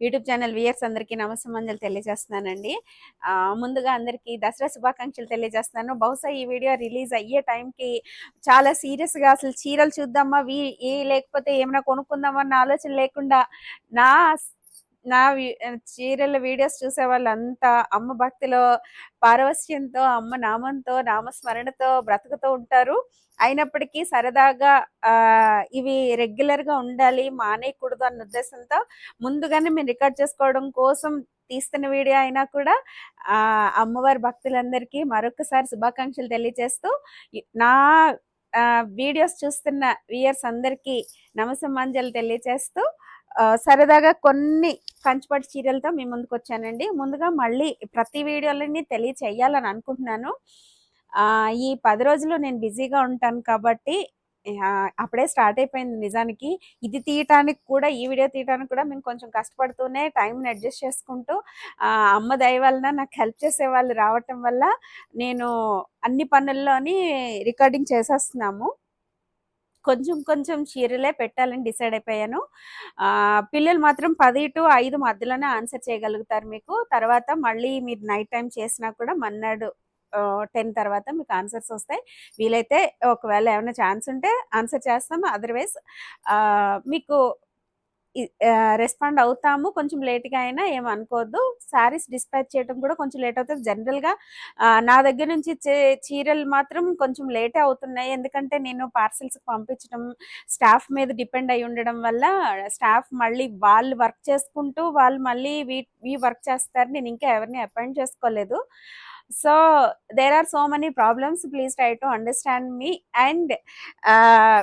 YouTube channel weirs అందరికీ నమస్సమంజలు తెలియజేస్తున్నానండి. ముందుగా అందరికీ దసరా శుభాకాంక్షలు తెలియజేస్తున్నాను. బహుశా ఈ వీడియో రిలీజ్ అయ్యే టైంకి చాలా సీరియస్గా అసలు చీరలు చూద్దామా వీ ఏ లేకపోతే ఏమైనా కొనుక్కుందామా అన్న ఆలోచన లేకుండా నా నా చీరల వీడియోస్ చూసే వాళ్ళంతా అమ్మ భక్తిలో పారవస్యంతో అమ్మ నామంతో నామస్మరణతో బ్రతుకుతూ ఉంటారు. అయినప్పటికీ సరదాగా ఇవి రెగ్యులర్గా ఉండాలి మానేయకూడదు అన్న ఉద్దేశంతో ముందుగానే మేము రికార్డ్ చేసుకోవడం కోసం తీస్తున్న వీడియో అయినా కూడా ఆ అమ్మవారి భక్తులందరికీ మరొకసారి శుభాకాంక్షలు తెలియజేస్తూ నా వీడియోస్ చూస్తున్న వియర్స్ అందరికీ నమసమాంజలు తెలియజేస్తూ సరదాగా కొన్ని కంచిపట్టు చీరలతో మీ ముందుకు వచ్చానండి. ముందుగా మళ్ళీ ప్రతి వీడియోలని తెలియచేయాలని అనుకుంటున్నాను. ఈ పది రోజులు నేను బిజీగా ఉంటాను కాబట్టి అప్పుడే స్టార్ట్ అయిపోయింది నిజానికి. ఇది తీయటానికి కూడా ఈ వీడియో తీయటానికి కూడా మేము కొంచెం కష్టపడుతూనే టైంని అడ్జస్ట్ చేసుకుంటూ అమ్మ దయ వలన నాకు హెల్ప్ చేసే వాళ్ళు రావటం వల్ల నేను అన్ని పనుల్లోని రికార్డింగ్ చేసేస్తున్నాము. కొంచెం కొంచెం చీరలే పెట్టాలని డిసైడ్ అయిపోయాను. పిల్లలు మాత్రం పది టు ఐదు మధ్యలోనే ఆన్సర్ చేయగలుగుతారు మీకు. తర్వాత మళ్ళీ మీరు నైట్ టైం చేసినా కూడా మన్నాడు టెన్ తర్వాత మీకు ఆన్సర్స్ వస్తాయి. వీలైతే ఒకవేళ ఏమైనా ఛాన్స్ ఉంటే ఆన్సర్ చేస్తాము. అదర్వైజ్ మీకు రెస్పాండ్ అవుతాము. కొంచెం లేట్గా అయినా ఏమనుకోవద్దు శారీస్ డిస్పాచ్ చేయడం కూడా కొంచెం లేట్ అవుతుంది. జనరల్గా నా దగ్గర నుంచి చే- చీరలు మాత్రం కొంచెం లేటే అవుతున్నాయి. ఎందుకంటే నేను పార్సెల్స్కి పంపించడం స్టాఫ్ మీద డిపెండ్ అయి ఉండడం వల్ల స్టాఫ్ మళ్ళీ వాళ్ళు వర్క్ చేసుకుంటూ వాళ్ళు మళ్ళీ వీ వీ వర్క్ చేస్తారు. నేను ఇంకా ఎవరిని అపాయింట్ చేసుకోలేదు. So there are so many problems please try to understand me and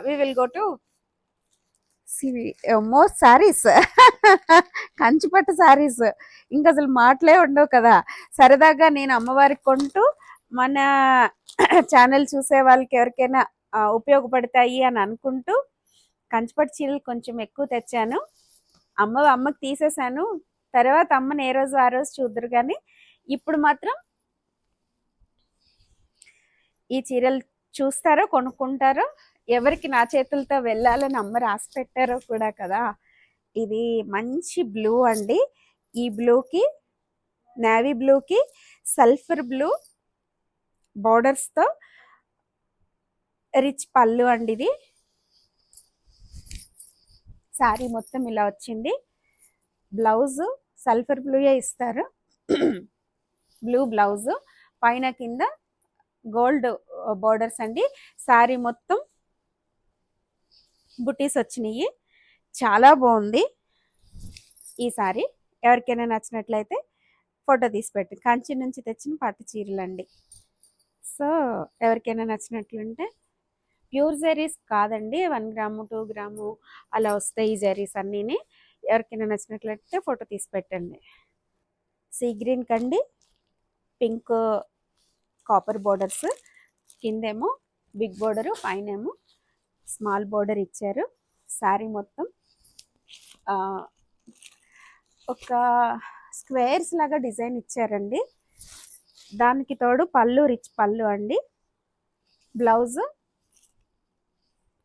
we will go to most saris కంచిపట్టు శారీస్ ఇంకా అసలు మాటలే ఉండవు కదా. సరదాగా నేను అమ్మవారికి కొంటూ మన ఛానల్ చూసే వాళ్ళకి ఎవరికైనా ఉపయోగపడతాయి అని అనుకుంటూ కంచిపట్టు చీరలు కొంచెం ఎక్కువ తెచ్చాను. అమ్మ అమ్మకి తీసేసాను. తర్వాత అమ్మని ఏ రోజు ఆ రోజు చూద్దరు కానీ ఇప్పుడు మాత్రం ఈ చీరలు చూస్తారో కొనుక్కుంటారో ఎవరికి నా చేతులతో వెళ్ళాలని అమ్మ రాసి పెట్టారో కూడా కదా. ఇది మంచి బ్లూ అండి. ఈ బ్లూకి నేవీ బ్లూకి సల్ఫర్ బ్లూ బార్డర్స్తో రిచ్ పళ్ళు అండి ఇది. శారీ మొత్తం ఇలా వచ్చింది. బ్లౌజ్ సల్ఫర్ బ్లూయే ఇస్తారు. Blue blouse. పైన కింద గోల్డ్ బోర్డర్స్ అండి. శారీ మొత్తం బుటీస్ వచ్చినాయి. చాలా బాగుంది. ఈ సారీ ఎవరికైనా నచ్చినట్లయితే ఫోటో తీసి పెట్టి. కంచి నుంచి తెచ్చిన పట్టు చీరలండి. సో ఎవరికైనా నచ్చినట్లుంటే ప్యూర్ జెరీస్ కాదండి. వన్ గ్రాము టూ గ్రాము అలా వస్తాయి ఈ జెరీస్ అన్నీని. ఎవరికైనా నచ్చినట్లయితే ఫోటో తీసి పెట్టండి. సీ గ్రీన్ కండి పింక్ కాపర్ బోర్డర్స్. కిందేమో బిగ్ బోర్డరు పైన ఏమో స్మాల్ బోర్డర్ ఇచ్చారు. శారీ మొత్తం. ఒక స్క్వేర్స్ లాగా డిజైన్ ఇచ్చారండి. దానికి తోడు పళ్ళు రిచ్ పళ్ళు అండి. బ్లౌజ్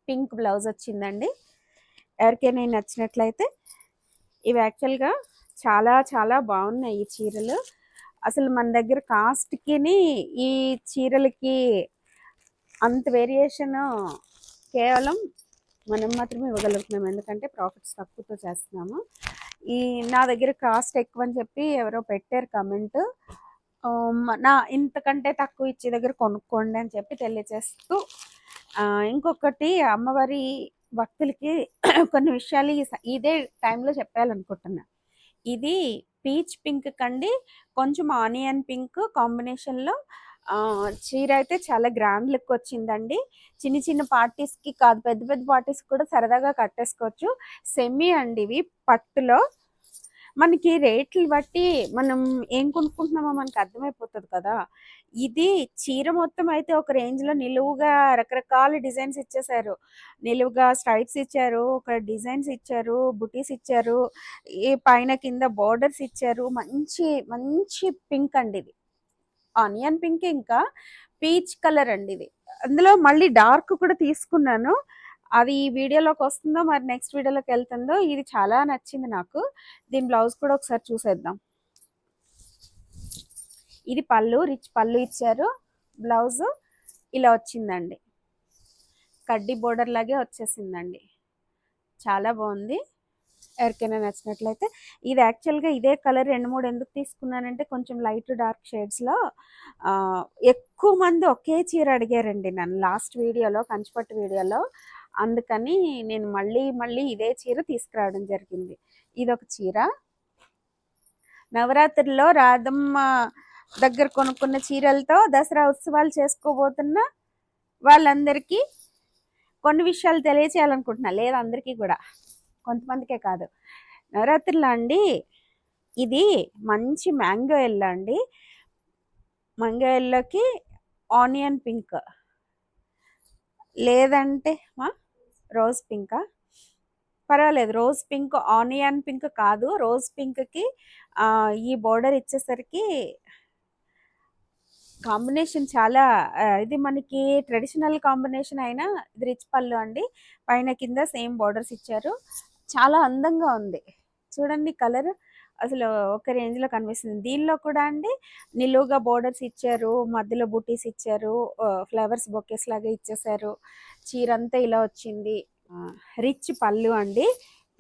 పింక్ బ్లౌజ్ వచ్చిందండి. ఎవరికైనా నచ్చినట్లయితే ఇవి యాక్చువల్గా చాలా చాలా బాగున్నాయి ఈ చీరలు. అసలు మన దగ్గర కాస్ట్కిని ఈ చీరలకి అంత వేరియేషన్ కేవలం మనం మాత్రమే ఇవ్వగలుగుతున్నాం. ఎందుకంటే ప్రాఫిట్స్ తక్కువతో చేస్తున్నాము. ఈ నా దగ్గర కాస్ట్ ఎక్కువ అని చెప్పి ఎవరో పెట్టారు కమెంట్ నా ఇంతకంటే తక్కువ ఇచ్చే దగ్గర కొనుక్కోండి అని చెప్పి తెలియజేస్తూ ఇంకొకటి అమ్మవారి భక్తులకి కొన్ని విషయాలు ఇదే టైంలో చెప్పాలనుకుంటున్నా. ఇది పీచ్ పింక్ కండి కొంచెం ఆనియన్ పింక్ కాంబినేషన్లో చీర అయితే చాలా గ్రాండ్ లుక్ వచ్చిందండి. చిన్న చిన్న పార్టీస్కి కాదు పెద్ద పెద్ద పార్టీస్కి కూడా సరదాగా కట్టేసుకోవచ్చు. సెమీ అండి ఇవి పట్టులో. మనకి రేట్లు బట్టి మనం ఏం కొనుక్కుంటున్నామో మనకి అర్థమైపోతుంది కదా. ఇది చీర మొత్తం అయితే ఒక రేంజ్లో నిలువుగా రకరకాల డిజైన్స్ ఇచ్చేసారు నిలువుగా స్ట్రైప్స్ ఇచ్చారు ఒక డిజైన్స్ ఇచ్చారు బుటీస్ ఇచ్చారు ఈ పైన కింద బోర్డర్స్ ఇచ్చారు. మంచి మంచి పింక్ అండి ఇది. ఆనియన్ పింక్ ఇంకా పీచ్ కలర్ అండి ఇది. అందులో మళ్ళీ డార్క్ కూడా తీసుకున్నాను. అది ఈ వీడియోలోకి వస్తుందో మరి నెక్స్ట్ వీడియోలోకి వెళ్తుందో ఇది చాలా నచ్చింది నాకు. దీని బ్లౌజ్ కూడా ఒకసారి చూసేద్దాం. ఇది పళ్ళు రిచ్ పళ్ళు ఇచ్చారు. బ్లౌజ్ ఇలా వచ్చిందండి. కడ్డీ బోర్డర్ లాగే వచ్చేసిందండి. చాలా బాగుంది. ఎవరికైనా నచ్చినట్లయితే. ఇది యాక్చువల్గా ఇదే కలర్ రెండు మూడు ఎందుకు తీసుకున్నానంటే కొంచెం లైట్ డార్క్ షేడ్స్లో ఎక్కువ మంది ఒకే చీర అడిగారండి నన్ను లాస్ట్ వీడియోలో కంచిపట్టు వీడియోలో. అందుకని నేను మళ్ళీ మళ్ళీ ఇదే చీర తీసుకురావడం జరిగింది. ఇది ఒక చీర. నవరాత్రిలో రాధమ్మ దగ్గర కొనుక్కున్న చీరలతో దసరా ఉత్సవాలు చేసుకోబోతున్న వాళ్ళందరికీ కొన్ని విషయాలు తెలియచేయాలనుకుంటున్నా. లేదు అందరికీ కూడా. కొంతమందికే కాదు. నవరాత్రిలో అండి ఇది మంచి మ్యాంగో ఎల్లో అండి. మ్యాంగో ఎల్లోకి ఆనియన్ పింక్. లేదంటే మా రోజ్ పింకా పర్వాలేదు రోజ్ పింక్ ఆనియన్ పింక్ కాదు. రోజ్ పింక్కి ఈ బోర్డర్ ఇచ్చేసరికి కాంబినేషన్ చాలా ఇది మనకి ట్రెడిషనల్ కాంబినేషన్ అయినా ఇది రిచ్ పళ్ళు అండి. పైన కింద సేమ్ బోర్డర్స్ ఇచ్చారు. చాలా అందంగా ఉంది. చూడండి కలర్ అసలు ఒక రేంజ్లో కనిపిస్తుంది. దీనిలో కూడా అండి నిలువుగా బోర్డర్స్ ఇచ్చారు మధ్యలో బుటీస్ ఇచ్చారు ఫ్లవర్స్ బొకేస్ లాగా ఇచ్చేసారు. చీర అంతా ఇలా వచ్చింది. రిచ్ పళ్ళు అండి.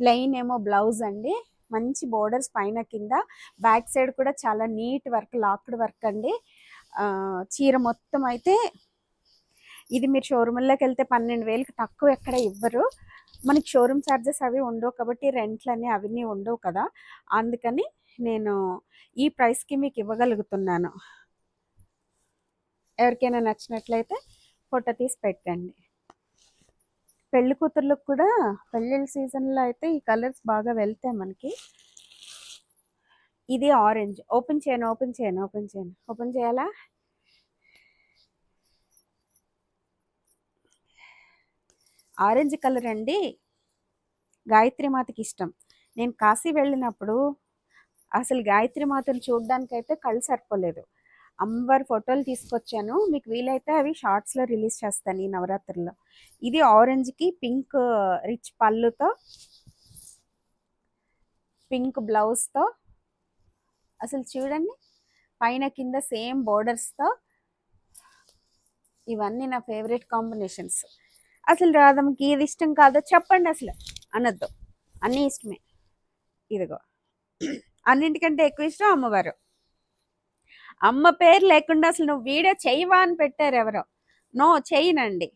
ప్లెయిన్ ఏమో బ్లౌజ్ అండి. మంచి బోర్డర్స్ పైన కింద. బ్యాక్ సైడ్ కూడా చాలా నీట్ వర్క్ లాక్డ్ వర్క్ అండి. చీర మొత్తం అయితే ఇది మీరు షోరూమ్లోకి వెళ్తే పన్నెండు వేలకు తక్కువ ఎక్కడ ఇవ్వరు. మనకి షోరూమ్ ఛార్జెస్ అవి ఉండవు కాబట్టి రెంట్లు అని అవన్నీ ఉండవు కదా. అందుకని నేను ఈ ప్రైస్కి మీకు ఇవ్వగలుగుతున్నాను. ఎవరికైనా నచ్చినట్లయితే ఫోటో తీసి పెట్టండి. పెళ్ళి కూతుర్లకు కూడా పెళ్ళిళ్ళ సీజన్లో అయితే ఈ కలర్స్ బాగా వెళ్తాయి మనకి. ఇది ఆరెంజ్. ఓపెన్ చేయను ఓపెన్ చేయను ఓపెన్ చేయను. ఓపెన్ చేయాలా? ఆరెంజ్ కలర్ అండి. గాయత్రి మాతకి ఇష్టం. నేను కాశీ వెళ్ళినప్పుడు అసలు గాయత్రి మాతను చూడడానికైతే కళ్ళు సరిపోలేదు. అంబర్ ఫోటోలు తీసుకొచ్చాను. మీకు వీలైతే అవి షార్ట్స్లో రిలీజ్ చేస్తాను ఈ నవరాత్రుల్లో. ఇది ఆరెంజ్కి పింక్ రిచ్ పళ్ళుతో పింక్ బ్లౌజ్తో అసలు చూడండి పైన కింద సేమ్ బోర్డర్స్తో ఇవన్నీ నా ఫేవరెట్ కాంబినేషన్స్. అసలు రాధమ్మకి ఏది ఇష్టం కాదో చెప్పండి అసలు. అనొద్దు. అన్నీ ఇష్టమే. ఇదిగో. అన్నింటికంటే ఎక్కువ ఇష్టం అమ్మవారు. అమ్మ పేరు లేకుండా అసలు నువ్వు వీడియో చేయవా అని పెట్టారు ఎవరో. నో చేయనండి.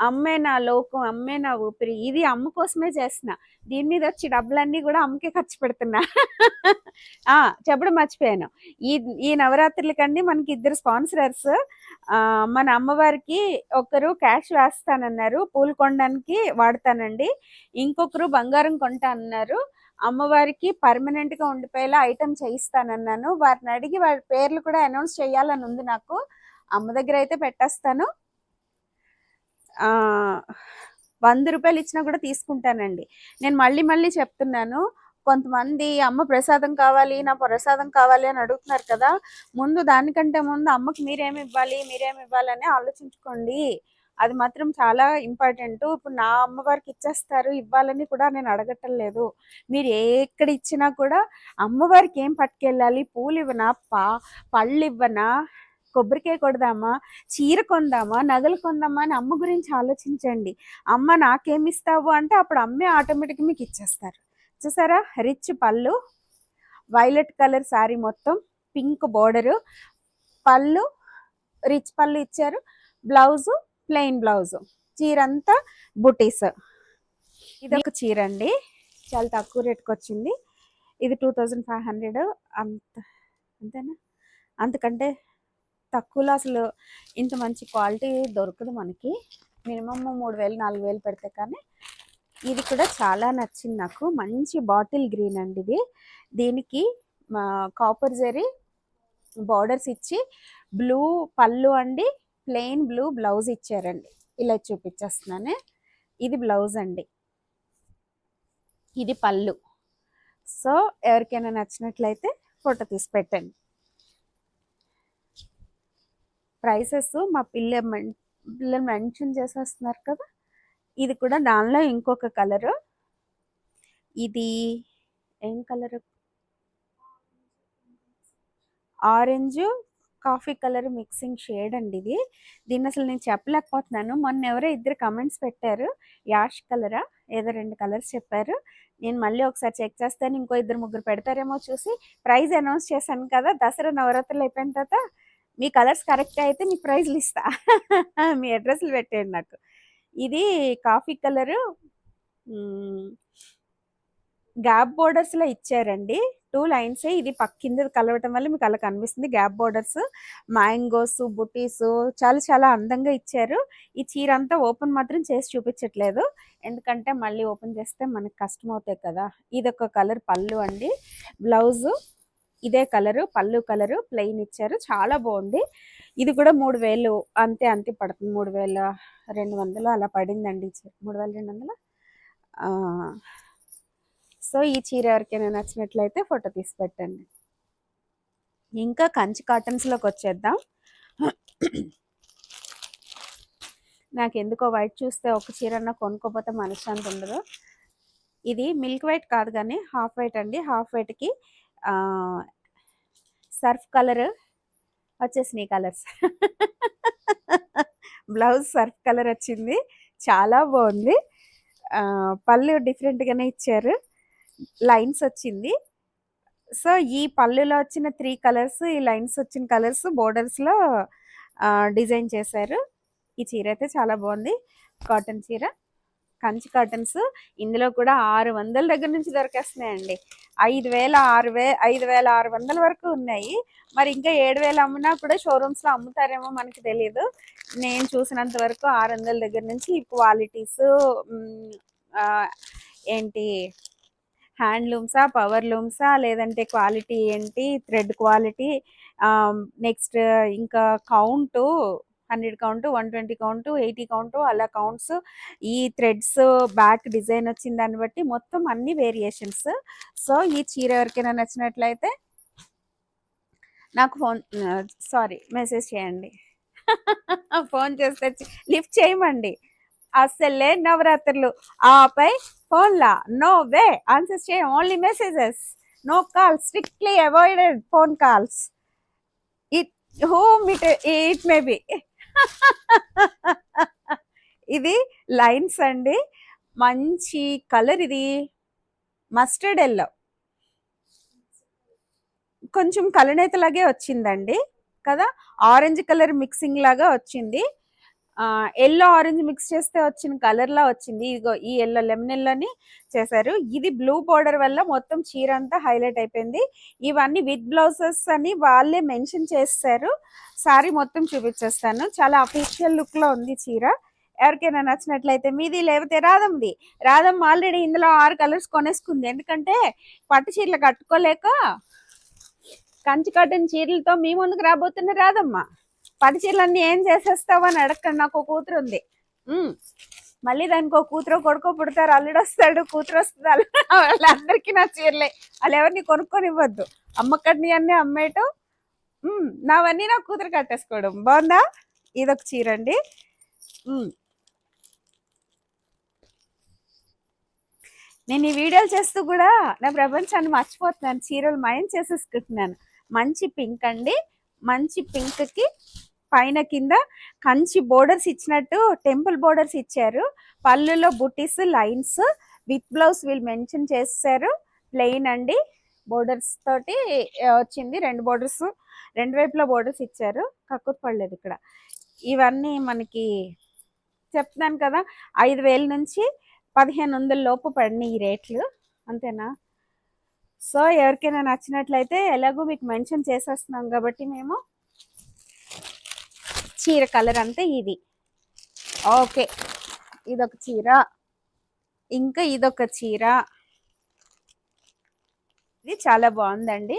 అమ్మే నా లోకం అమ్మే నా ఊపిరి ఇది అమ్మ కోసమే చేసిన దీని మీద వచ్చి డబ్బులన్నీ కూడా అమ్మకే ఖర్చు పెడుతున్నా. ఆ చెప్పడం మర్చిపోయాను. ఈ ఈ నవరాత్రులకండి మనకి ఇద్దరు స్పాన్సరర్స్ మన అమ్మవారికి ఒకరు క్యాష్ వేస్తానన్నారు పూలు కొనడానికి వాడతానండి. ఇంకొకరు బంగారం కొంటా అన్నారు అమ్మవారికి పర్మనెంట్గా ఉండిపోయేలా ఐటమ్ చేయిస్తానన్నాను. వారిని అడిగి వారి పేర్లు కూడా అనౌన్స్ చేయాలని ఉంది నాకు. అమ్మ దగ్గర అయితే పెట్టేస్తాను. వంద రూపాయలు ఇచ్చినా కూడా తీసుకుంటానండి. నేను మళ్ళీ మళ్ళీ చెప్తున్నాను కొంతమంది అమ్మ ప్రసాదం కావాలి నా ప్రసాదం కావాలి అని అడుగుతున్నారు కదా ముందు దానికంటే ముందు అమ్మకి మీరేమి ఇవ్వాలి మీరేమి ఇవ్వాలని ఆలోచించుకోండి. అది మాత్రం చాలా ఇంపార్టెంట్. ఇప్పుడు నా అమ్మవారికి ఇచ్చేస్తారు ఇవ్వాలని కూడా నేను అడగటం లేదు. మీరు ఎక్కడ ఇచ్చినా కూడా అమ్మవారికి ఏం పట్టుకెళ్ళాలి? పూలు ఇవ్వనా? పా పళ్ళు ఇవ్వనా? కొబ్బరికాయ కొడదామా చీర కొందామా నగలు కొందామా అని అమ్మ గురించి ఆలోచించండి. అమ్మ నాకేమి ఇస్తావు అంటే అప్పుడు అమ్మే ఆటోమేటిక్ మీకు ఇచ్చేస్తారు. చూసారా? రిచ్ పళ్ళు వైలెట్ కలర్ శారీ మొత్తం పింక్ బోర్డరు పళ్ళు రిచ్ పళ్ళు ఇచ్చారు. Blouse plain blouse. చీర అంతా బుటీస్. ఇది ఒక చీర అండి. చాలా తక్కువ రేట్కి వచ్చింది. ఇది టూ థౌజండ్ ఫైవ్ హండ్రెడ్ అంత అంతేనా? అంతకంటే తక్కువలో అసలు ఇంత మంచి క్వాలిటీ దొరకదు మనకి. మినిమమ్ మూడు వేలు నాలుగు వేలు పెడితే కానీ ఇది కూడా చాలా నచ్చింది నాకు. మంచి బాటిల్ గ్రీన్ అండి ఇది. దీనికి కాపర్ జరీ బార్డర్స్ ఇచ్చి బ్లూ పళ్ళు అండి ప్లెయిన్ బ్లూ బ్లౌజ్ ఇచ్చారండి. ఇలా చూపించేస్తున్నాను. ఇది బ్లౌజ్ అండి. ఇది పళ్ళు. సో ఎవరికైనా నచ్చినట్లయితే ఫోటో తీసి పెట్టండి. ప్రైసెస్ మా పిల్ల పిల్లలు మెన్షన్ చేసేస్తున్నారు కదా? ఇది కూడా దానిలో ఇంకొక కలరు. ఇది ఏం colour? Orange coffee colour mixing shade అండి ఇది. దీన్ని అసలు నేను చెప్పలేకపోతున్నాను. మొన్న ఎవరో ఇద్దరు కమెంట్స్ పెట్టారు. యాష్ కలరా? ఏదో రెండు కలర్స్ చెప్పారు. నేను మళ్ళీ ఒకసారి చెక్ చేస్తాను. ఇంకో ఇద్దరు ముగ్గురు పెడతారేమో చూసి ప్రైజ్ అనౌన్స్ చేశాను కదా. దసరా నవరాత్రులు అయిపోయిన తర్వాత మీ కలర్స్ కరెక్ట్ అయితే మీ ప్రైజ్లు ఇస్తా. మీ అడ్రస్లు పెట్టేయండి నాకు. ఇది కాఫీ కలరు. గ్యాప్ బోర్డర్స్లో ఇచ్చారండి. Two lines. ఇది పక్క కింద కలవటం వల్ల మీకు అలా కనిపిస్తుంది. గ్యాప్ బోర్డర్స్ మ్యాంగోస్ బుటీస్ చాలా చాలా అందంగా ఇచ్చారు. ఈ చీర అంతా ఓపెన్ మాత్రం చేసి చూపించట్లేదు. ఎందుకంటే మళ్ళీ ఓపెన్ చేస్తే మనకు కష్టం అవుతాయి కదా. ఇది ఒక కలర్ పళ్ళు అండి. బ్లౌజు ఇదే కలరు పళ్ళు కలరు ప్లెయిన్ ఇచ్చారు. చాలా బాగుంది. ఇది కూడా మూడు వేలు అంతే అంతే పడుతుంది. మూడు వేల రెండు వందలు అలా పడిందండి మూడు వేల రెండు వందలు? సో ఈ చీర ఎవరికైనా నచ్చినట్లయితే ఫోటో తీసి పెట్టండి. ఇంకా కంచి కాటన్స్లోకి వచ్చేద్దాం. నాకు ఎందుకో వైట్ చూస్తే ఒక చీర అన్న కొనుక్కోపోతే మనశ్శాంతి ఉండదు. ఇది మిల్క్ వైట్ కాదు కానీ హాఫ్ వైట్ అండి. హాఫ్ వైట్కి సర్ఫ్ కలర్ వచ్చేసినాయి కలర్స్. బ్లౌజ్ సర్ఫ్ కలర్ వచ్చింది. చాలా బాగుంది. పళ్ళు డిఫరెంట్గానే ఇచ్చారు. లైన్స్ వచ్చింది. సో ఈ పళ్ళులో వచ్చిన త్రీ కలర్స్ ఈ లైన్స్ వచ్చిన కలర్స్ బోర్డర్స్లో డిజైన్ చేశారు. ఈ చీర అయితే చాలా బాగుంది. కాటన్ చీర. కంచి కాటన్స్ ఇందులో కూడా ఆరు వందల దగ్గర నుంచి దొరికేస్తున్నాయండి. ఐదు వేల ఆరు వే ఐదు వేల ఆరు వందల వరకు ఉన్నాయి. మరి ఇంకా ఏడు వేలు అమ్మినా కూడా షోరూమ్స్లో అమ్ముతారేమో మనకి తెలియదు నేను చూసినంత వరకు ఆరు వందల దగ్గర నుంచి క్వాలిటీస్ ఏంటి హ్యాండ్లూమ్సా పవర్ లూమ్సా లేదంటే క్వాలిటీ ఏంటి థ్రెడ్ క్వాలిటీ నెక్స్ట్ ఇంకా count hundred count one twenty count eighty count అలా కౌంట్స్. ఈ థ్రెడ్స్ బ్యాక్ డిజైన్ వచ్చిన దాన్ని బట్టి మొత్తం అన్ని వేరియేషన్స్. సో ఈ చీర ఎవరికైనా నచ్చినట్లయితే నాకు ఫోన్ సారీ మెసేజ్ చేయండి. ఫోన్ చేస్తే లిఫ్ట్ చేయమండి. అసలే నవరాత్రులు. ఆపై ఫోన్లా. No way. ఆన్సర్స్ చేయం. Only messages. No calls. Strictly avoided phone calls. It whom it it may be. ఇది లైన్స్ అండి. మంచి కలర్ ఇది. మస్టర్డ్ ఎల్లో కొంచెం కలనేతలాగే వచ్చిందండి కదా. ఆరెంజ్ కలర్ మిక్సింగ్ లాగా వచ్చింది. ఎల్లో ఆరెంజ్ మిక్స్ చేస్తే వచ్చిన కలర్ లా వచ్చింది. ఇదిగో ఈ ఎల్లో లెమన్ ఎల్లోని చేశారు. ఇది బ్లూ బోర్డర్ వల్ల మొత్తం చీర అంతా హైలైట్ అయిపోయింది. ఇవన్నీ విత్ బ్లౌజెస్ అని వాళ్ళే మెన్షన్ చేస్తారు సారీ మొత్తం చూపించేస్తాను. చాలా అఫీషియల్ లుక్లో ఉంది చీర. ఎవరికైనా నచ్చినట్లయితే మీది లేకపోతే రాధమ్ది. రాధమ్మ ఆల్రెడీ ఇందులో ఆరు కలర్స్ కొనేసుకుంది. ఎందుకంటే పట్టు చీరలు కట్టుకోలేక కంచి కట్టిన చీరలతో మీ ముందుకు రాబోతున్న రాదమ్మ పది చీరలన్నీ ఏం చేసేస్తావు అని అడగండి నాకు ఒక కూతురు ఉంది. మళ్ళీ దానికి ఒక కూతురు కొడుకో పుడతారు. అల్లుడు వస్తాడు కూతురు వస్తుంది అల్లుడు వాళ్ళందరికీ నా చీరలే. వాళ్ళు ఎవరిని కొనుక్కొని ఇవ్వద్దు. అమ్మక్కడిని అన్నీ అమ్మేయటం. నావన్నీ నా కూతురు కట్టేసుకోవడం. బాగుందా? ఇదొక చీర అండి. నేను ఈ వీడియోలు చేస్తూ కూడా నా ప్రపంచాన్ని మర్చిపోతున్నాను. చీరలు మయం చేసేసుకుంటున్నాను. మంచి పింక్ అండి. మంచి పింక్కి పైన కింద కంచి బోర్డర్స్ ఇచ్చినట్టు టెంపుల్ బోర్డర్స్ ఇచ్చారు. పళ్ళులో బుటీస్ లైన్స్ విత్ బ్లౌజ్ వీళ్ళు మెన్షన్ చేశారు. ప్లెయిన్ అండి. బోర్డర్స్ తోటి వచ్చింది. రెండు బోర్డర్స్ రెండు వైపులా బోర్డర్స్ ఇచ్చారు. కక్కుతు పడలేదు ఇక్కడ. ఇవన్నీ మనకి చెప్తున్నాను కదా ఐదు వేల నుంచి పదిహేను వందల లోపు పడినాయి ఈ రేట్లు. అంతేనా? సో ఎవరికైనా నచ్చినట్లయితే ఎలాగో మీకు మెన్షన్ చేసేస్తున్నాం కాబట్టి మేము చీర కలర్ అంటే ఇది. ఓకే. ఇదొక చీర. ఇంకా ఇదొక చీర. ఇది చాలా బాగుందండి.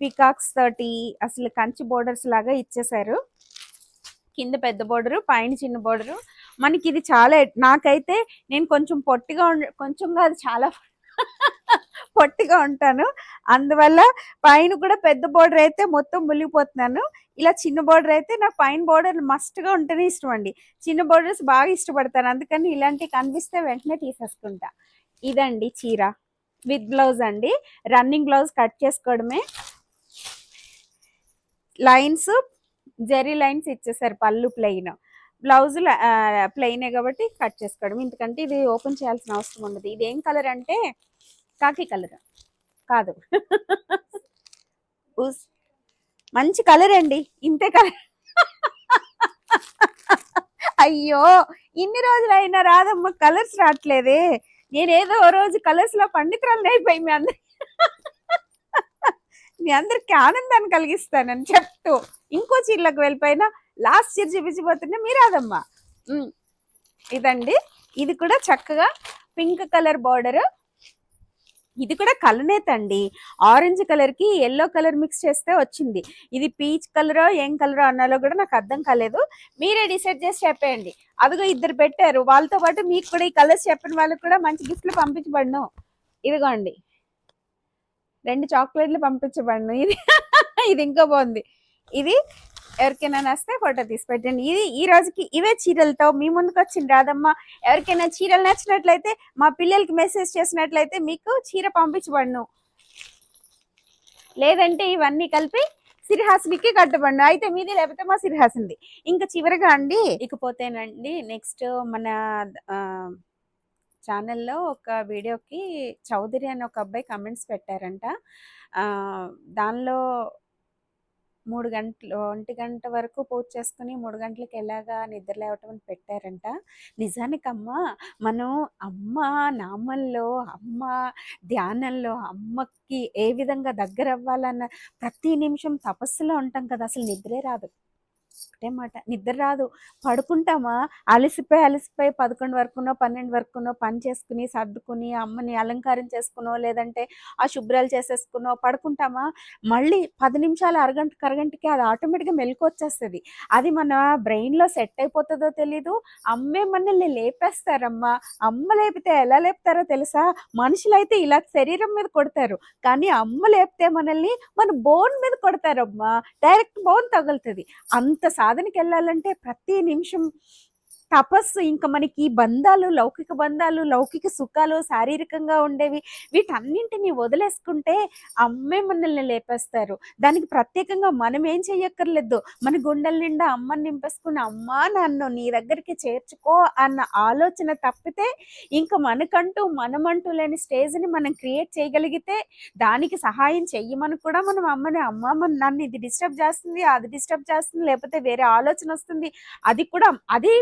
పికాక్స్ తోటి అసలు కంచి బోర్డర్స్ లాగా ఇచ్చేసారు. కింద పెద్ద బోర్డరు పైన చిన్న బోర్డరు మనకి ఇది చాలా నాకైతే నేను కొంచెం పొట్టిగా ఉండ కొంచెం కాదు చాలా పొట్టిగా ఉంటాను. అందువల్ల పైన కూడా పెద్ద బోర్డర్ అయితే మొత్తం మునిగిపోతున్నాను. ఇలా చిన్న బోర్డర్ అయితే నాకు పైన బోర్డర్ మస్ట్గా ఉంటేనే ఇష్టం అండి. చిన్న బోర్డర్స్ బాగా ఇష్టపడతాను. అందుకని ఇలాంటివి కనిపిస్తే వెంటనే తీసేసుకుంటా. ఇదండి చీర. విత్ బ్లౌజ్ అండి. రన్నింగ్ బ్లౌజ్ కట్ చేసుకోవడమే. లైన్స్ జెరీ లైన్స్ ఇచ్చేసారు పళ్ళు ప్లెయిన్. బ్లౌజ్ ప్లెయినే కాబట్టి కట్ చేసుకోవడం. ఎందుకంటే ఇది ఓపెన్ చేయాల్సిన అవసరం ఉండదు. ఇది ఏం కలర్ అంటే కాకి కలర్. కాదు. మంచి కలర్ అండి. ఇంతే కలర్. అయ్యో ఇన్ని రోజులు అయినా రాదమ్మ కలర్స్ రావట్లేదే. నేనేదో ఓ రోజు కలర్స్లో పండితురాలు అయిపోయి మీ అందరి మీ అందరికి ఆనందాన్ని కలిగిస్తానని చెప్తూ ఇంకో చీరలకు వెళ్ళిపోయినా లాస్ట్ ఇయర్ చూపించిపోతుంటే మీరాదమ్మా ఉమ్. ఇదండి. ఇది కూడా చక్కగా పింక్ కలర్ బార్డర్. ఇది కూడా కలనేత అండి. ఆరెంజ్ కలర్కి ఎల్లో కలర్ మిక్స్ చేస్తే వచ్చింది. ఇది పీచ్ కలర్ ఏం కలరో అన్నాలో కూడా నాకు అర్థం కాలేదు. మీరే డిసైడ్ చేసి చెప్పేయండి. అదిగో ఇద్దరు పెట్టారు. వాళ్ళతో పాటు మీకు కూడా ఈ కలర్స్ చెప్పిన వాళ్ళకి కూడా మంచి గిఫ్ట్లు పంపించబడను. ఇదిగోండి. రెండు చాక్లెట్లు పంపించబడను. ఇది ఇది ఇంకా బాగుంది. ఇది ఎవరికైనా నచ్చితే ఫోటో తీసి పెట్టండి ఇది ఈ రోజుకి ఇవే చీరలతో మీ ముందుకు వచ్చింది రాదమ్మ ఎవరికైనా చీరలు నచ్చినట్లయితే మా పిల్లలకి మెసేజ్ చేసినట్లయితే మీకు చీర పంపించబడను. లేదంటే ఇవన్నీ కలిపి సిరిహాసునికి కట్టబడిన. అయితే మీది లేకపోతే మా సిరిహాసింది ఇంకా చివరిగా అండి. ఇకపోతేనండి నెక్స్ట్ మన ఛానల్లో ఒక వీడియోకి చౌదరి అని ఒక అబ్బాయి కమెంట్స్ పెట్టారంట. దానిలో మూడు గంటలు ఒంటి గంట వరకు పూజ చేసుకుని మూడు గంటలకు ఎలాగా నిద్ర లేవటం అని పెట్టారంట. నిజానికమ్మ మనం అమ్మ నామంలో అమ్మ ధ్యానంలో అమ్మకి ఏ విధంగా దగ్గర అవ్వాలన్న ప్రతి నిమిషం తపస్సులో ఉంటాం కదా అసలు నిద్రే రాదు. ఒకటే మాట. నిద్ర రాదు. పడుకుంటామా? అలసిపోయి అలసిపోయి పదకొండు వరకునో పన్నెండు వరకునో పని చేసుకుని సర్దుకుని అమ్మని అలంకారం చేసుకునో లేదంటే ఆ శుభ్రాలు చేసేసుకునో పడుకుంటామా? మళ్ళీ పది నిమిషాలు అరగంట అరగంటకి అది ఆటోమేటిక్గా మెలకు వచ్చేస్తుంది. అది మన బ్రెయిన్లో సెట్ అయిపోతుందో తెలీదు. అమ్మే మనల్ని లేపేస్తారమ్మా. అమ్మ లేపితే ఎలా లేపుతారో తెలుసా? మనుషులైతే ఇలా శరీరం మీద కొడతారు. కానీ అమ్మ లేపితే మనల్ని మన బోన్ మీద కొడతారమ్మా. డైరెక్ట్ బోన్ తగులుతుంది. అంత సాధనకి వెళ్ళాలంటే ప్రతి నిమిషం తపస్సు ఇంకా మనకి ఈ బంధాలు లౌకిక బంధాలు లౌకిక సుఖాలు శారీరకంగా ఉండేవి. వీటన్నింటినీ వదిలేసుకుంటే అమ్మే మనల్ని లేపేస్తారు. దానికి ప్రత్యేకంగా మనం ఏం చెయ్యక్కర్లేదు. మన గుండెల నిండా అమ్మని నింపేసుకుని అమ్మా నన్ను నీ దగ్గరికి చేర్చుకో అన్న ఆలోచన తప్పితే ఇంకా మనకంటూ మనమంటూ లేని స్టేజ్ని మనం క్రియేట్ చేయగలిగితే దానికి సహాయం చెయ్యమని కూడా మనం అమ్మని అమ్మ మన నన్ను ఇది డిస్టర్బ్ చేస్తుంది అది డిస్టర్బ్ చేస్తుంది లేకపోతే వేరే ఆలోచన వస్తుంది. అది కూడా అది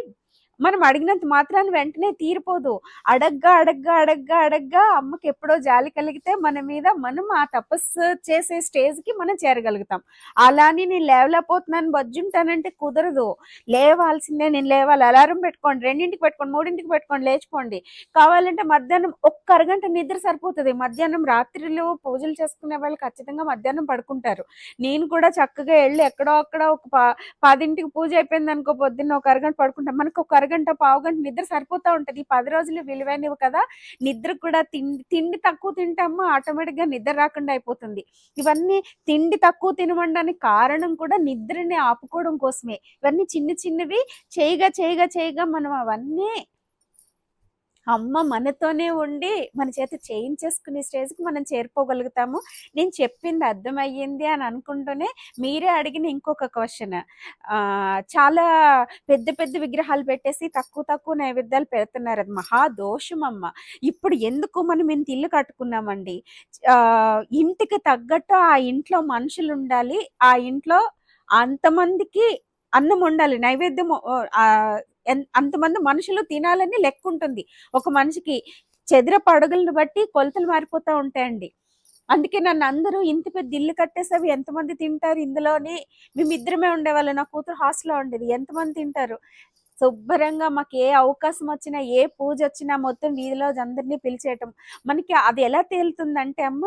మనం అడిగినంత మాత్రాన వెంటనే తీరిపోదు. అడగ్గా అడగ్గా అడగ్గా అడగ్గా అమ్మకి ఎప్పుడో జాలి కలిగితే మన మీద మనం ఆ తపస్సు చేసే స్టేజ్కి మనం చేరగలుగుతాం. అలానే నేను లేవలేకపోతున్నాను బజ్జుంటానంటే కుదరదు. లేవాల్సిందే నేను లేవాలి. అలారం పెట్టుకోండి రెండింటికి పెట్టుకోండి మూడింటికి పెట్టుకోండి లేచిపోండి. కావాలంటే మధ్యాహ్నం ఒక్క అరగంట నిద్ర సరిపోతుంది. మధ్యాహ్నం రాత్రిలో పూజలు చేసుకునే వాళ్ళు ఖచ్చితంగా మధ్యాహ్నం పడుకుంటారు. నేను కూడా చక్కగా వెళ్ళి ఎక్కడో అక్కడ ఒక ప- పదింటికి పూజ అయిపోయింది అనుకో పొద్దున్న ఒక అరగంట పడుకుంటాం. మనకు ఒక అరగంట పావు గంట నిద్ర సరిపోతూ ఉంటుంది. పది రోజులు విలువైనవి కదా నిద్ర కూడా తిండి తిండి తక్కువ తింటామో ఆటోమేటిక్గా నిద్ర రాకుండా అయిపోతుంది. ఇవన్నీ తిండి తక్కువ తినవడానికి కారణం కూడా నిద్రని ఆపుకోవడం కోసమే. ఇవన్నీ చిన్న చిన్నవి చేయగా చేయగా చేయగా మనం అవన్నీ అమ్మ మనతోనే ఉండి మన చేత చేయించేసుకునే స్టేజ్కి మనం చేరుకోగలుగుతాము. నేను చెప్పింది అర్థమయ్యింది అని అనుకుంటూనే మీరే అడిగిన ఇంకొక క్వశ్చన్. చాలా పెద్ద పెద్ద విగ్రహాలు పెట్టేసి తక్కువ తక్కువ నైవేద్యాలు పెడుతున్నారు అది మహా దోషం అమ్మ. ఇప్పుడు ఎందుకు మనం ఇంత ఇల్లు కట్టుకున్నామండి? ఇంటికి తగ్గట్టు ఆ ఇంట్లో మనుషులు ఉండాలి. ఆ ఇంట్లో అంతమందికి అన్నం ఉండాలి నైవేద్యం అంతమంది మనుషులు తినాలని లెక్క ఉంటుంది ఒక మనిషికి చదరపు అడుగులను బట్టి కొలతలు మారిపోతూ ఉంటాయండి. అందుకే నన్ను అందరూ ఇంత పెద్ద ఇల్లు కట్టేసి ఎంతమంది తింటారు ఇందులోని మేమిద్దరమే ఉండేవాళ్ళు. నా కూతురు హాస్టల్లో ఉండేది. ఎంతమంది తింటారు? శుభ్రంగా మాకు ఏ అవకాశం వచ్చినా ఏ పూజ వచ్చినా మొత్తం వీధిలో అందరినీ పిలిచేయటం. మనకి అది ఎలా తేలుతుందంటే అమ్మ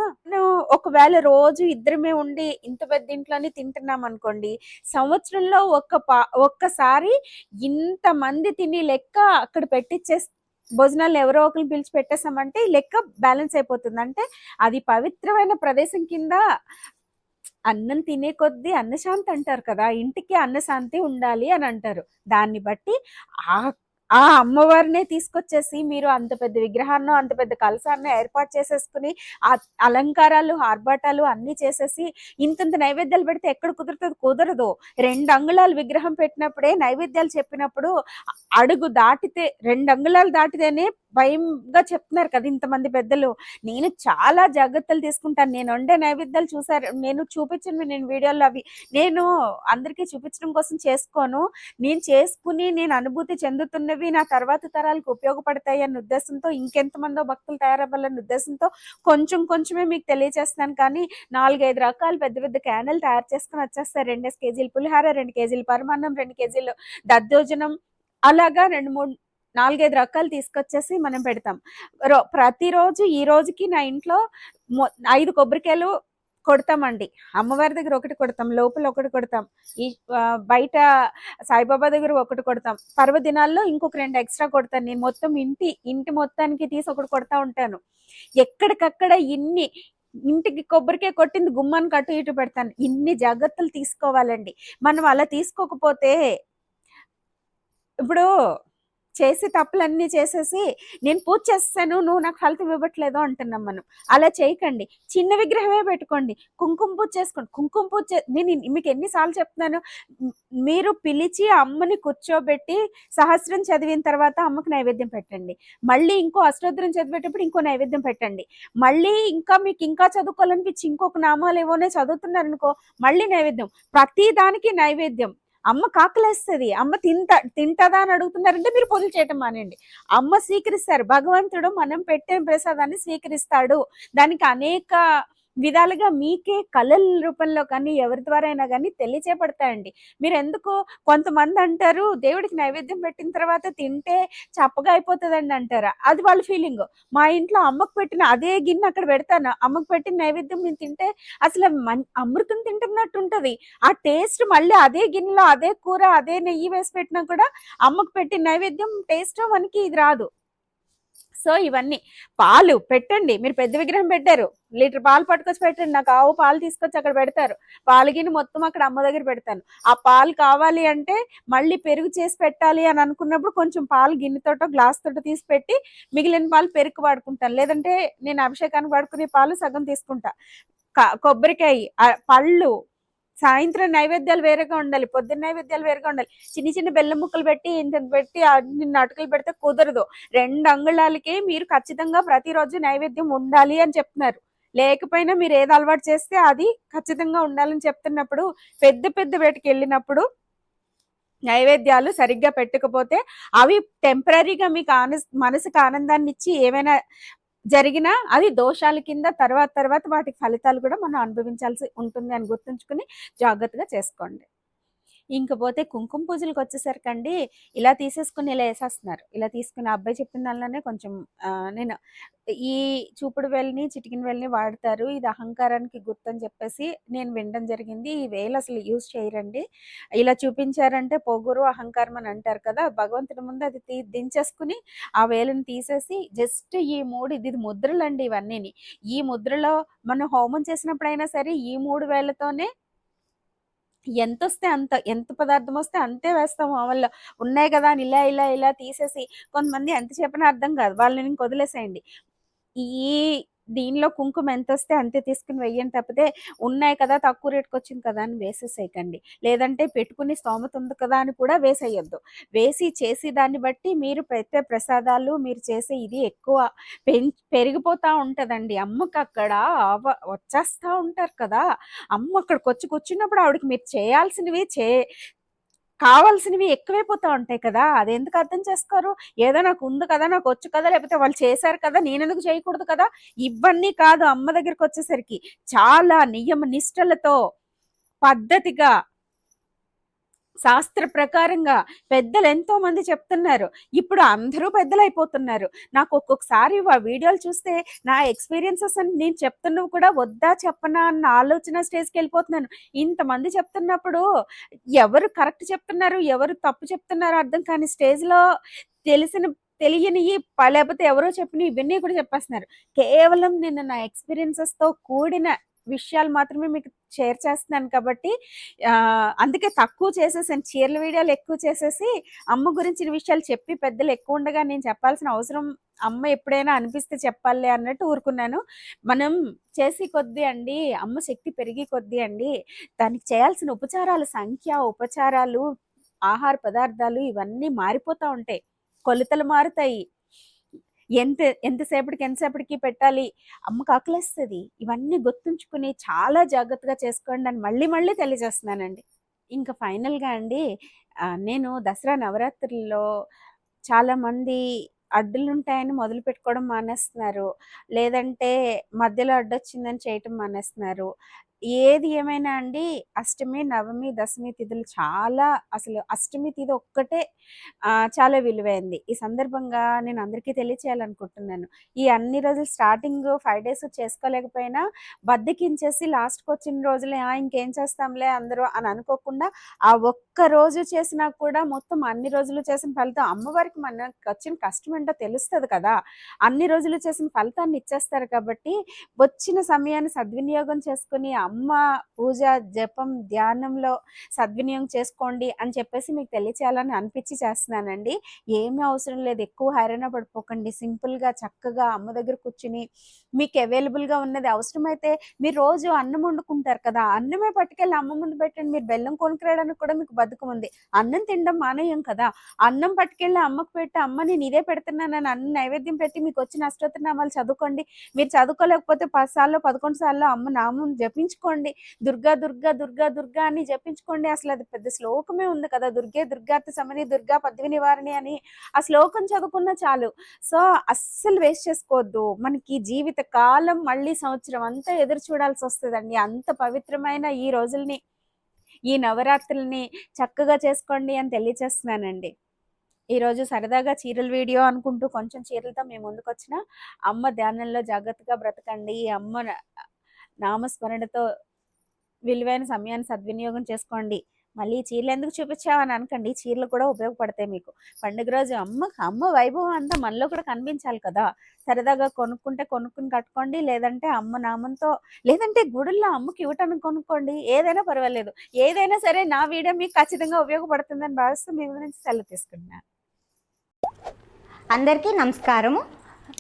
ఒకవేళ రోజు ఇద్దరమే ఉండి ఇంత పెద్ద ఇంట్లోనే తింటున్నాం అనుకోండి సంవత్సరంలో ఒక్క పా ఒక్కసారి ఇంత మంది తిని లెక్క అక్కడ పెట్టించే భోజనాలు ఎవరో ఒకరిని పిలిచి పెట్టేసామంటే లెక్క బ్యాలెన్స్ అయిపోతుంది. అంటే అది పవిత్రమైన ప్రదేశం కింద అన్నం తినే కొద్దీ అన్నశాంతి అంటారు కదా ఇంటికి అన్నశాంతి ఉండాలి అని అంటారు. దాన్ని బట్టి ఆ ఆ అమ్మవారినే తీసుకొచ్చేసి మీరు అంత పెద్ద విగ్రహాన్ని అంత పెద్ద కలసాన్ని ఏర్పాటు చేసేసుకుని ఆ అలంకారాలు ఆర్భాటాలు అన్నీ చేసేసి ఇంతంత నైవేద్యాలు పెడితే ఎక్కడ కుదురుతుంది? కుదరదు. రెండు అంగుళాలు విగ్రహం పెట్టినప్పుడే నైవేద్యాలు చెప్పినప్పుడు అడుగు దాటితే రెండు అంగుళాలు దాటితేనే భయంగా చెప్తున్నారు కదా ఇంతమంది పెద్దలు. నేను చాలా జాగ్రత్తలు తీసుకుంటాను. నేను వండే నైవేద్యాలు చూసారు. నేను చూపించను నేను వీడియోలో అవి. నేను అందరికీ చూపించడం కోసం చేసుకోను. నేను చేసుకుని నేను అనుభూతి చెందుతున్నవి నా తర్వాత తరాలకు ఉపయోగపడతాయి అన్న ఉద్దేశంతో ఇంకెంతమందో భక్తులు తయారవ్వాలన్న ఉద్దేశంతో కొంచెం కొంచెమే మీకు తెలియజేస్తాను కానీ నాలుగైదు రకాలు పెద్ద పెద్ద క్యానల్ తయారు చేసుకుని వచ్చేస్తారు. రెండేసి కేజీలు పులిహార రెండు కేజీలు పరమాన్నం రెండు కేజీలు దద్దోజనం. అలాగా రెండు మూడు నాలుగైదు రకాలు తీసుకొచ్చేసి మనం పెడతాం. రో- ప్రతిరోజు ఈ రోజుకి నా ఇంట్లో మొ- ఐదు కొబ్బరికాయలు కొడతామండి. అమ్మవారి దగ్గర ఒకటి కొడతాం లోపల ఒకటి కొడతాం. ఈ బయట సాయిబాబా దగ్గర ఒకటి కొడతాం. పర్వదినాల్లో ఇంకొక రెండు ఎక్స్ట్రా కొడతాను. నేను మొత్తం ఇంటి ఇంటి మొత్తానికి తీసి ఒకటి కొడతా ఉంటాను. ఎక్కడికక్కడ ఇన్ని ఇంటికి కొబ్బరికాయ కొట్టింది గుమ్మానికి అటు ఇటు పెడతాను. ఇన్ని జాగ్రత్తలు తీసుకోవాలండి. మనం అలా తీసుకోకపోతే ఇప్పుడు చేసి తప్పులన్నీ చేసేసి నేను పూజ చేస్తాను నువ్వు నాకు ఫలితం ఇవ్వట్లేదు అంటున్నాం మనం. అలా చేయకండి. చిన్న విగ్రహమే పెట్టుకోండి. కుంకుమ పూజ చేసుకోండి. కుంకుమ పూజ చే- నేను మీకు ఎన్నిసార్లు చెప్తున్నాను. మీరు పిలిచి అమ్మని కూర్చోబెట్టి సహస్రం చదివిన తర్వాత అమ్మకు నైవేద్యం పెట్టండి. మళ్ళీ ఇంకో అష్టోత్తరం చదివేటప్పుడు ఇంకో నైవేద్యం పెట్టండి. మళ్ళీ ఇంకా మీకు ఇంకా చదువుకోవాలనిపించి ఇంకొక నామాలు ఏవోనే చదువుతున్నారనుకో మళ్ళీ నైవేద్యం. ప్రతి దానికి నైవేద్యం. అమ్మ కాకలేస్తుంది. అమ్మ తింటా తింటదా అని అడుగుతున్నారంటే మీరు పొదులు చేయటం మానేయండి. అమ్మ స్వీకరిస్తారు. భగవంతుడు మనం పెట్టే ప్రసాదాన్ని స్వీకరిస్తాడు. దానికి అనేక విధాలుగా మీకే కళల రూపంలో కానీ ఎవరి ద్వారా అయినా కానీ తెలియచేపడతాయండి మీరు ఎందుకు కొంతమంది అంటారు దేవుడికి నైవేద్యం పెట్టిన తర్వాత తింటే చప్పగా అయిపోతుందండి అంటారా? అది వాళ్ళ ఫీలింగ్. మా ఇంట్లో అమ్మకు పెట్టిన అదే గిన్నె అక్కడ పెడతాను. అమ్మకు పెట్టిన నైవేద్యం నేను తింటే అసలు అమృతం తింటున్నట్టు ఉంటుంది. ఆ టేస్ట్ మళ్ళీ అదే గిన్నెలో అదే కూర అదే నెయ్యి వేసి పెట్టినా కూడా అమ్మకు పెట్టిన నైవేద్యం టేస్ట్ మనకి ఇది రాదు. సో ఇవన్నీ పాలు పెట్టండి. మీరు పెద్ద విగ్రహం పెట్టారు. లీటర్ పాలు పట్టుకొచ్చి పెట్టండి. నాకు ఆవు పాలు తీసుకొచ్చి అక్కడ పెడతారు. పాలు మొత్తం అక్కడ అమ్మ దగ్గర పెడతాను. ఆ పాలు కావాలి అంటే మళ్ళీ పెరుగు చేసి పెట్టాలి అని అనుకున్నప్పుడు కొంచెం పాలు గిన్నెతోటో గ్లాస్ తోటో తీసి పెట్టి మిగిలిన పాలు పెరుగు వాడుకుంటాను. లేదంటే నేను అభిషేకానికి వాడుకునే పాలు సగం తీసుకుంటా. కొబ్బరికాయ పళ్ళు సాయంత్రం నైవేద్యాలు వేరేగా ఉండాలి పొద్దున్న నైవేద్యాలు వేరేగా ఉండాలి. చిన్న చిన్న బెల్లం ముక్కలు పెట్టి ఇంత పెట్టి అన్ని అటుకలు పెడితే కుదరదు. రెండు అంగుళాలకి మీరు ఖచ్చితంగా ప్రతిరోజు నైవేద్యం ఉండాలి అని చెప్తున్నారు. లేకపోయినా మీరు ఏది అలవాటు చేస్తే అది ఖచ్చితంగా ఉండాలని చెప్తున్నప్పుడు పెద్ద పెద్ద వేటకి వెళ్ళినప్పుడు నైవేద్యాలు సరిగ్గా పెట్టకపోతే అవి టెంపరీగా మీకు ఆన మనసుకు ఆనందాన్ని ఇచ్చి ఏమైనా జరిగిన అది దోషాల కింద తర్వాత తర్వాత వాటి ఫలితాలు కూడా మనం అనుభవించాల్సి ఉంటుంది అని గుర్తుంచుకుని జాగ్రత్తగా చేసుకోండి. ఇంకపోతే కుంకుమ పూజలకు వచ్చేసరికండి ఇలా తీసేసుకుని ఇలా వేసేస్తున్నారు. ఇలా తీసుకుని అబ్బాయి చెప్పిన దానిలోనే కొంచెం నేను ఈ చూపుడు వేలిని చిటికిన వేలిని వాడతారు. ఇది అహంకారానికి గుర్తని చెప్పేసి నేను వినడం జరిగింది. ఈ వేలు అసలు యూజ్ చేయరండి. ఇలా చూపించారంటే పొగురు అహంకారం అని అంటారు కదా భగవంతుడి ముందు అది తీ దించేసుకుని ఆ వేలుని తీసేసి జస్ట్ ఈ మూడు ఇది ముద్రలు ముద్రలండి ఇవన్నీని. ఈ ముద్రలో మనం హోమం చేసినప్పుడైనా సరే ఈ మూడు వేలతోనే ఎంత వస్తే అంత ఎంత పదార్థం వస్తే అంతే వేస్తాము వల్ల. ఉన్నాయి కదా అని ఇలా ఇలా ఇలా తీసేసి కొంతమంది ఎంత చెప్పినా అర్థం కాదు. వాళ్ళని వదిలేసేయండి ఈ దీనిలో కుంకుమ ఎంత వస్తే అంతే తీసుకుని వెయ్యండి తప్పితే ఉన్నాయి కదా తక్కువ రేటుకి వచ్చింది కదా అని వేసేసేయకండి. లేదంటే పెట్టుకుని స్తోమత ఉంది కదా అని కూడా వేసేయొద్దు. వేసి చేసి దాన్ని బట్టి మీరు పెట్టే ప్రసాదాలు మీరు చేసే ఇది ఎక్కువ పెం పెరిగిపోతా ఉంటుందండి. అమ్మకి అక్కడ వచ్చేస్తూ ఉంటారు కదా. అమ్మ అక్కడికి వచ్చి కూర్చున్నప్పుడు ఆవిడకి మీరు చేయాల్సినవి చే కావాల్సినవి ఎక్కువైపోతూ ఉంటాయి కదా అది ఎందుకు అర్థం చేసుకోరు? ఏదో నాకు ఉంది కదా నాకు వచ్చు కదా లేకపోతే వాళ్ళు చేశారు కదా నేనెందుకు చేయకూడదు కదా? ఇవన్నీ కాదు అమ్మ దగ్గరికి వచ్చేసరికి చాలా నియమ నిష్టలతో పద్ధతిగా శాస్త్ర ప్రకారంగా పెద్దలు ఎంతో మంది చెప్తున్నారు. ఇప్పుడు అందరూ పెద్దలు అయిపోతున్నారు నాకు ఒక్కొక్కసారి ఆ వీడియోలు చూస్తే నా ఎక్స్పీరియన్సెస్ అని నేను చెప్తున్నవి కూడా వద్దా చెప్పనా అన్న ఆలోచన స్టేజ్కి వెళ్ళిపోతున్నాను. ఇంతమంది చెప్తున్నప్పుడు ఎవరు కరెక్ట్ చెప్తున్నారు ఎవరు తప్పు చెప్తున్నారు అర్థం కాని స్టేజ్లో తెలిసిన తెలియనివి లేకపోతే ఎవరో చెప్పిన ఇవన్నీ కూడా చెప్పేస్తున్నారు. కేవలం నేను నా ఎక్స్పీరియన్సెస్తో కూడిన విషయాలు మాత్రమే మీకు షేర్ చేస్తున్నాను కాబట్టి అందుకే తక్కువ చేసేసాను. చీరల వీడియోలు ఎక్కువ చేసేసి అమ్మ గురించిన విషయాలు చెప్పి పెద్దలు ఎక్కువ ఉండగా నేను చెప్పాల్సిన అవసరం అమ్మ ఎప్పుడైనా అనిపిస్తే చెప్పాలి అన్నట్టు ఊరుకున్నాను. మనం చేసి కొద్దీ అండి అమ్మ శక్తి పెరిగి కొద్దీ అండి దానికి చేయాల్సిన ఉపచారాల సంఖ్య ఉపచారాలు ఆహార పదార్థాలు ఇవన్నీ మారిపోతూ ఉంటాయి. కొలతలు మారుతాయి. ఎంత ఎంతసేపటికి ఎంతసేపటికి పెట్టాలి? అమ్మకు ఆకలిస్తుంది ఇవన్నీ గుర్తుంచుకుని చాలా జాగ్రత్తగా చేసుకోండి అని మళ్ళీ మళ్ళీ తెలియజేస్తున్నానండి. ఇంకా ఫైనల్గా అండి నేను దసరా నవరాత్రుల్లో చాలామంది అడ్డులుంటాయని అడ్డులు ఉంటాయని మొదలు పెట్టుకోవడం మానేస్తున్నారు. లేదంటే మధ్యలో అడ్డొచ్చిందని చేయటం మానేస్తున్నారు. ఏది ఏమైనా అండి అష్టమి నవమి దశమి తిథులు చాలా అసలు అష్టమి తిథి ఒక్కటే చాలా విలువైంది. ఈ సందర్భంగా నేను అందరికీ తెలియచేయాలనుకుంటున్నాను. ఈ అన్ని రోజులు స్టార్టింగ్ ఫైవ్ డేస్ చేసుకోలేకపోయినా బద్దకించేసి లాస్ట్కి వచ్చిన రోజులే ఇంకేం చేస్తాంలే అందరూ అని అనుకోకుండా ఆ ఒక్క రోజు చేసినా కూడా మొత్తం అన్ని రోజులు చేసిన ఫలితం అమ్మవారికి మనకు వచ్చిన కష్టం ఏంటో తెలుస్తుంది కదా! అన్ని రోజులు చేసిన ఫలితాన్ని ఇచ్చేస్తారు కాబట్టి వచ్చిన సమయాన్ని సద్వినియోగం చేసుకుని అమ్మ పూజ జపం ధ్యానంలో సద్వినియోగం చేసుకోండి అని చెప్పేసి మీకు తెలియచేయాలని అనిపించి చేస్తున్నానండి. ఏమీ అవసరం లేదు. ఎక్కువ హైరాణ పడిపోకండి. సింపుల్గా చక్కగా అమ్మ దగ్గర కూర్చుని మీకు అవైలబుల్గా ఉన్నది అవసరమైతే మీరు రోజు అన్నం వండుకుంటారు కదా అన్నమే పట్టుకెళ్ళి అమ్మ ముందు పెట్టండి. మీరు బెల్లం కొనుక్కురావడానికి కూడా మీకు బతుకం ఉంది. అన్నం తినడం మానేయం కదా. అన్నం పట్టుకెళ్ళి అమ్మకు పెట్టి. అమ్మ నేను ఇదే పెడుతున్నానని అన్న నైవేద్యం పెట్టి మీకు వచ్చిన అష్టోత్తరనామాలు చదువుకోండి. మీరు చదువుకోలేకపోతే పది సార్లు పదకొండు సార్లు అమ్మ నామం జపించుకోండి. దుర్గా దుర్గా దుర్గా దుర్గా అని జపించుకోండి. అసలు అది పెద్ద శ్లోకమే ఉంది కదా. దుర్గే దుర్గార్థ సమని దుర్గా పద్వి నివారణి అని ఆ శ్లోకం చదువుకున్న చాలు. సో అస్సలు వేస్ట్ చేసుకోవద్దు. మనకి జీవిత కాలం మళ్ళీ సంవత్సరం అంతా ఎదురు చూడాల్సి వస్తుందండి. అంత పవిత్రమైన ఈ రోజుల్ని ఈ నవరాత్రుల్ని చక్కగా చేసుకోండి అని తెలియచేస్తున్నానండి. ఈరోజు సరదాగా చీరల వీడియో అనుకుంటూ కొంచెం చీరలతో మేము ముందుకు వచ్చిన అమ్మ ధ్యానంలో జాగ్రత్తగా బ్రతకండి. అమ్మ నామస్మరణతో విలువైన సమయాన్ని సద్వినియోగం చేసుకోండి. మళ్ళీ చీరలు ఎందుకు చూపించావని అనకండి. చీరలు కూడా ఉపయోగపడతాయి మీకు. పండుగ రోజు అమ్మ అమ్మ వైభవం అంతా మనలో కూడా కనిపించాలి కదా. సరదాగా కొనుక్కుంటే కొనుక్కుని కట్టుకోండి. లేదంటే అమ్మ నామంతో లేదంటే గుడుల్లో అమ్మకి ఇవ్వటానికి కొనుక్కోండి. ఏదైనా పర్వాలేదు. ఏదైనా సరే నా వీడియో మీకు ఖచ్చితంగా ఉపయోగపడుతుందని భావిస్తూ మీ గురించి సెలవు తీసుకుంటున్నాను. అందరికీ నమస్కారము.